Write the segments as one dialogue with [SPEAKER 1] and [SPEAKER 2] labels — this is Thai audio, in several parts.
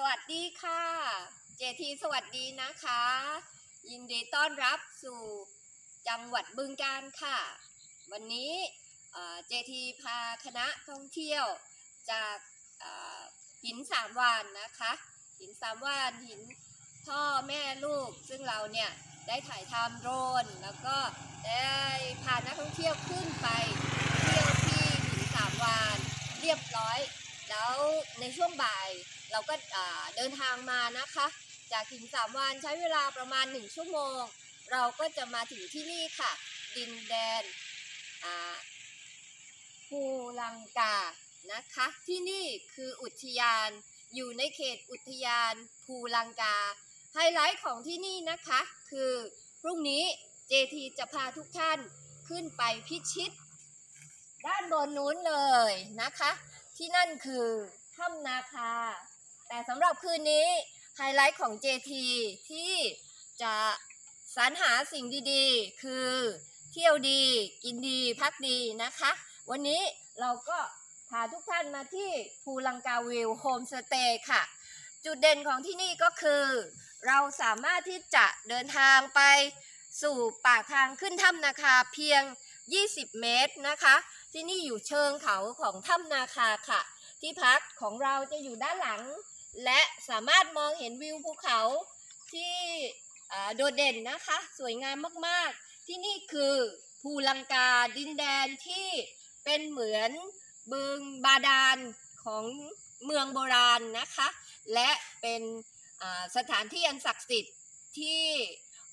[SPEAKER 1] สวัสดีค่ะ เจทีสวัสดีนะคะ ยินดีต้อนรับสู่จังหวัดบึงการค่ะ วันนี้เจทีพาคณะท่องเที่ยวจากหินสามวานนะคะ หินสามวานหินพ่อแม่ลูก ซึ่งเราเนี่ยได้ถ่ายทำโดรนแล้วก็ได้พานักท่องเที่ยวขึ้นไป เที่ยวที่หินสามวานเรียบร้อย แล้วในช่วงบ่ายเราก็เดินทางมานะคะ จากหินสามวานใช้เวลาประมาณหนึ่งชั่วโมง เราก็จะมาถึงที่นี่ค่ะ ดินแดนภูลังกานะคะ ที่นี่คืออุทยานอยู่ในเขตอุทยานภูลังกา ไฮไลท์ของที่นี่นะคะ คือพรุ่งนี้ JT จะพาทุกท่านขึ้นไปพิชิต ด้านบนนู้นเลยนะคะ ที่นั่นคือถ้ำนาคา แต่สำหรับคืนนี้ไฮไลท์ของ JT ที่จะสรรหาสิ่งดีๆ คือเที่ยวดีกินดีพักดีนะคะ วันนี้เราก็พาทุกท่านมาที่ภูลังกาวิวโฮมสเตย์ค่ะ จุดเด่นของที่นี่ก็คือ เราสามารถที่จะเดินทางไปสู่ปากทางขึ้นถ้ำนาคาเพียง 20 เมตรนะคะ ที่นี่อยู่เชิงเขาของถ้ำนาคาค่ะ ที่พักของเราจะอยู่ด้านหลัง และสามารถมองเห็นวิวภูเขาที่โดดเด่นนะคะ สวยงามมากๆ ที่นี่คือภูลังกาดินแดนที่เป็นเหมือนบึงบาดาลของเมืองโบราณนะคะ และเป็นสถานที่อันศักดิ์สิทธิ์ที่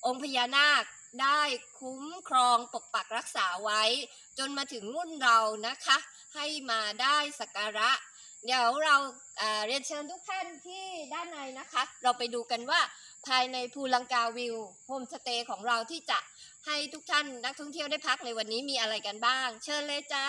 [SPEAKER 1] องค์พญานาคได้คุ้มครองปกปักรักษาไว้ จนมาถึงรุ่นเรานะคะ ให้มาได้สักการะ เดี๋ยวเราเเรียนเชิญทุกท่านที่ด้านในนะคะ เราไปดูกันว่าภายในภูลังกาวิวโฮมสเตย์ของเราที่จะให้ทุกท่านนักท่องเที่ยวได้พักในวันนี้มีอะไรกันบ้าง เชิญเลยจ้า